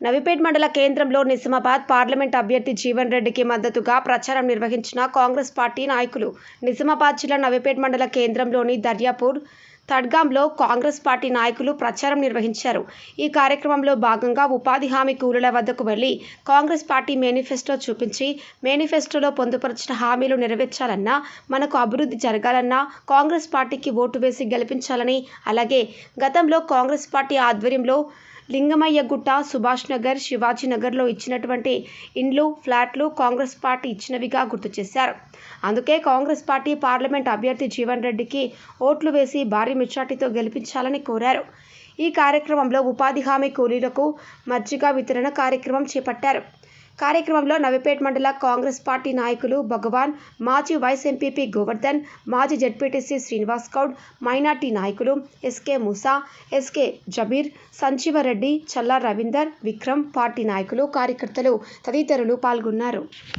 నవిపేట్ మండల కేంద్రంలో నిజామాబాద్ పార్లమెంట్ అభ్యర్థి జీవన్ రెడ్డికి మద్దతుగా ప్రచారం నిర్వహించిన కాంగ్రెస్ పార్టీ నాయకులు. నిజామాబాద్ జిల్లా నవిపేట్ మండల కేంద్రంలోని దర్యాపూర్ తడ్గాంలో కాంగ్రెస్ పార్టీ నాయకులు ప్రచారం నిర్వహించారు. ఈ కార్యక్రమంలో భాగంగా ఉపాధి హామీ కూలీల వద్దకు వెళ్ళి కాంగ్రెస్ పార్టీ మేనిఫెస్టో చూపించి మేనిఫెస్టోలో పొందుపరిచిన హామీలు నెరవేర్చాలన్నా మనకు అభివృద్ధి జరగాలన్నా కాంగ్రెస్ పార్టీకి ఓటు వేసి గెలిపించాలని అలాగే గతంలో కాంగ్రెస్ పార్టీ ఆధ్వర్యంలో లింగమయ్యగుట్ట సుభాష్ నగర్ శివాజీనగర్లో ఇచ్చినటువంటి ఇండ్లు ఫ్లాట్లు కాంగ్రెస్ పార్టీ ఇచ్చినవిగా గుర్తు చేశారు. అందుకే కాంగ్రెస్ పార్టీ పార్లమెంట్ అభ్యర్థి జీవన్ రెడ్డికి ఓట్లు వేసి భారీ మెజార్టీతో గెలిపించాలని కోరారు. ఈ కార్యక్రమంలో ఉపాధి హామీ కూలీలకు మజ్జిగ వితరణ కార్యక్రమం చేపట్టారు. కార్యక్రమంలో నవిపేట్ మండల కాంగ్రెస్ పార్టీ నాయకులు భగవాన్ మాజీ వైస్ ఎంపీపీ గోవర్ధన్ మాజీ జడ్పీటీసీ శ్రీనివాస్ గౌడ్ మైనార్టీ నాయకులు SK Musa SK Jabir Sanjeeva Reddy Challa Ravinder Vikram party నాయకులు కార్యకర్తలు తదితరులు పాల్గొన్నారు.